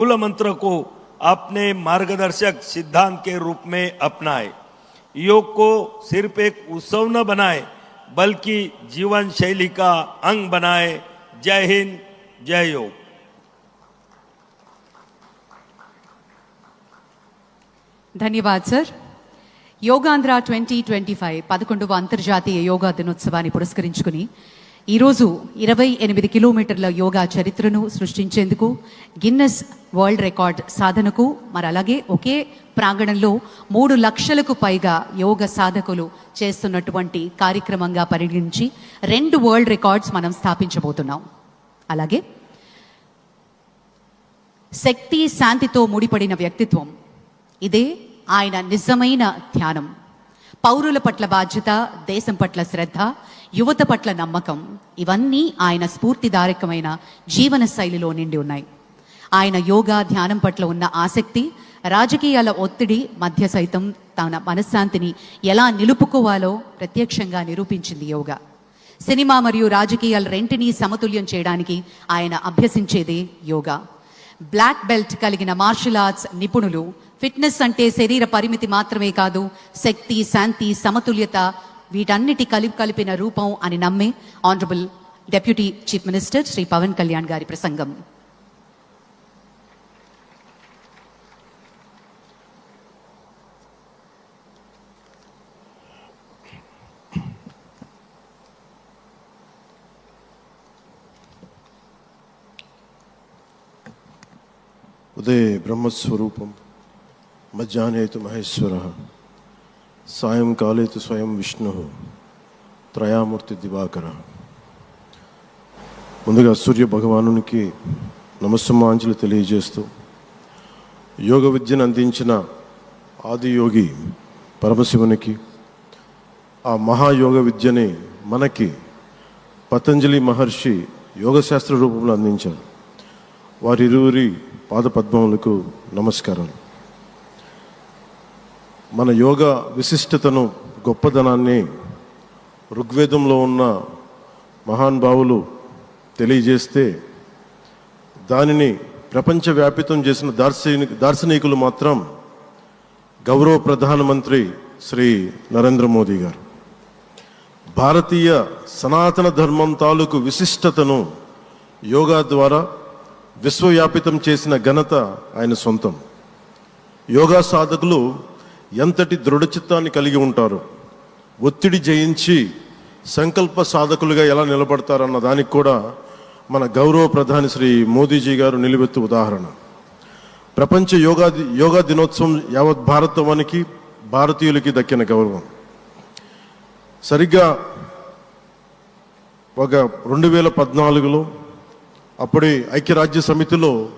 मूल मंत्र को अपने मार्गदर्शक सिद्धांत के रूप में अपनाए योग को सिर्फ एक उत्सव न बनाए बल्कि जीवन शैली का अंग बनाए जय हिंद जय योग ధన్యవాద్ sir Yogandhra twenty twenty five పదకొండవ అంతర్జాతీయ యోగా దినోత్సవాన్ని పురస్కరించుకుని ఈరోజు ఇరవై ఎనిమిది కిలోమీటర్ల యోగా చరిత్రను సృష్టించేందుకు గిన్నెస్ వరల్డ్ రికార్డ్ సాధనకు మరి అలాగే ఒకే ప్రాంగణంలో మూడు లక్షలకు పైగా యోగ సాధకులు చేస్తున్నటువంటి కార్యక్రమంగా పరిగణించి రెండు వరల్డ్ రికార్డ్స్ మనం స్థాపించబోతున్నాం. అలాగే శక్తి శాంతితో ముడిపడిన వ్యక్తిత్వం. ఇదే ఆయన నిజమైన ధ్యానం. పౌరుల పట్ల బాధ్యత దేశం పట్ల శ్రద్ధ యువత పట్ల నమ్మకం ఇవన్నీ ఆయన స్ఫూర్తిదాయకమైన జీవన శైలిలో నిండి ఉన్నాయి. ఆయన యోగా ధ్యానం పట్ల ఉన్న ఆసక్తి రాజకీయాల ఒత్తిడి మధ్య సైతం తన మనశ్శాంతిని ఎలా నిలుపుకోవాలో ప్రత్యక్షంగా నిరూపించింది యోగా. సినిమా మరియు రాజకీయాల రెంటిని సమతుల్యం చేయడానికి ఆయన అభ్యసించేదే యోగా. బ్లాక్ బెల్ట్ కలిగిన మార్షల్ ఆర్ట్స్ నిపుణులు ఫిట్నెస్ అంటే శరీర పరిమితి మాత్రమే కాదు శక్తి శాంతి సమతుల్యత వీటన్నిటి కలిపి కలిపిన రూపం అని నమ్మే honourable deputy chief minister Shri Pawan Kalyan గారి ప్రసంగం. ఉదయ బ్రహ్మస్వరూపం. మధ్యాహ్నే తు మహేశ్వర సాయంకాలే తు స్వయం విష్ణు త్రయామూర్తి దివాకర. ముందుగా సూర్య భగవానునికి నమస్సుమాంజలి తెలియజేస్తూ యోగ విద్యను అందించిన ఆదియోగి పరమశివునికి ఆ మహాయోగ విద్యని మనకి పతంజలి మహర్షి యోగశాస్త్ర రూపంలో అందించారు. వారిరువురి పాదపద్మములకు నమస్కారం మన యోగ విశిష్టతను గొప్పదనాన్ని ఋగ్వేదంలో ఉన్న మహానుభావులు తెలియజేస్తే దానిని ప్రపంచవ్యాపితం చేసిన దార్శనిక దార్శనికులు మాత్రం గౌరవ ప్రధానమంత్రి శ్రీ నరేంద్ర మోదీ గారు. భారతీయ సనాతన ధర్మం తాలూకు విశిష్టతను యోగా ద్వారా విశ్వవ్యాపితం చేసిన ఘనత ఆయన సొంతం. యోగా సాధకులు ఎంతటి దృఢచిత్తాన్ని కలిగి ఉంటారు? ఒత్తిడి జయించి సంకల్ప సాధకులుగా ఎలా నిలబడతారన్న దానికి కూడా మన గౌరవ ప్రధాని శ్రీ మోదీజీ గారు నిలువెత్తు ఉదాహరణ. ప్రపంచ యోగా యోగా దినోత్సవం యావత్ భారతవానికి భారతీయులకి దక్కిన గౌరవం. సరిగ్గా ఒక రెండు వేల పద్నాలుగులో అప్పుడే ఐక్యరాజ్య సమితిలో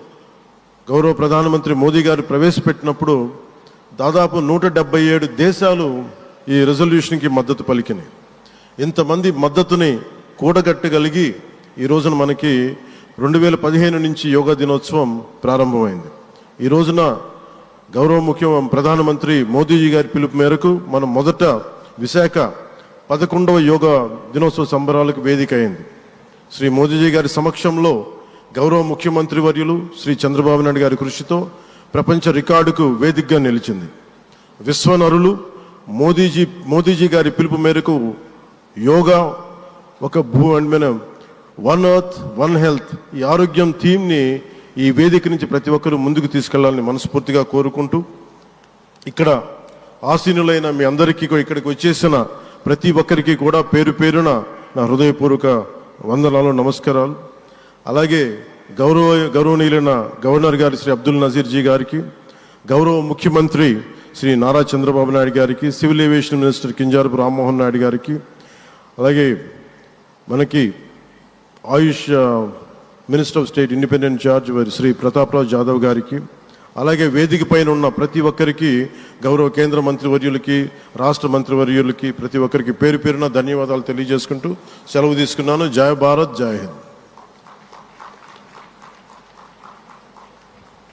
గౌరవ ప్రధానమంత్రి మోదీ గారు ప్రవేశపెట్టినప్పుడు దాదాపు నూట డెబ్బై ఏడు దేశాలు ఈ రెజల్యూషన్కి మద్దతు పలికినాయి. ఇంతమంది మద్దతుని కూడగట్టగలిగి ఈ రోజున మనకి రెండు వేల పదిహేను నుంచి యోగా దినోత్సవం ప్రారంభమైంది. ఈ రోజున గౌరవ ముఖ్య ప్రధానమంత్రి మోదీజీ గారి పిలుపు మేరకు మనం మొదట విశాఖ పదకొండవ యోగా దినోత్సవ సంబరాలకు వేదిక అయింది. శ్రీ మోదీజీ గారి సమక్షంలో గౌరవ ముఖ్యమంత్రి వర్యులు శ్రీ చంద్రబాబు నాయుడు గారి కృషితో ప్రపంచ రికార్డుకు వేదికగా నిలిచింది. విశ్వనరులు మోదీజీ మోదీజీ గారి పిలుపు మేరకు యోగా ఒక భూ అండ్ మన వన్ ఎర్త్ వన్ హెల్త్ ఈ ఆరోగ్యం థీమ్ని ఈ వేదిక నుంచి ప్రతి ఒక్కరూ ముందుకు తీసుకెళ్ళాలని మనస్ఫూర్తిగా కోరుకుంటూ ఇక్కడ ఆసీనులైన మీ అందరికీ ఇక్కడికి వచ్చేసిన ప్రతి ఒక్కరికి కూడా పేరు పేరున నా హృదయపూర్వక వందనాలు నమస్కారాలు. అలాగే గౌరవ గౌరవనీయులైన గవర్నర్ గారి శ్రీ అబ్దుల్ నజీర్ జీ గారికి గౌరవ ముఖ్యమంత్రి శ్రీ నారా చంద్రబాబు నాయుడు గారికి civil aviation minister Kinjarapu Rammohan Naidu గారికి అలాగే మనకి Ayush minister of state independent charge వారి శ్రీ ప్రతాప్రావు జాదవ్ గారికి అలాగే వేదిక పైన ఉన్న ప్రతి ఒక్కరికి గౌరవ కేంద్ర మంత్రివర్యులకి రాష్ట్ర మంత్రివర్యులకి ప్రతి ఒక్కరికి పేరు పేరున ధన్యవాదాలు తెలియజేసుకుంటూ సెలవు తీసుకున్నాను. జయ భారత్ జయ హింద్.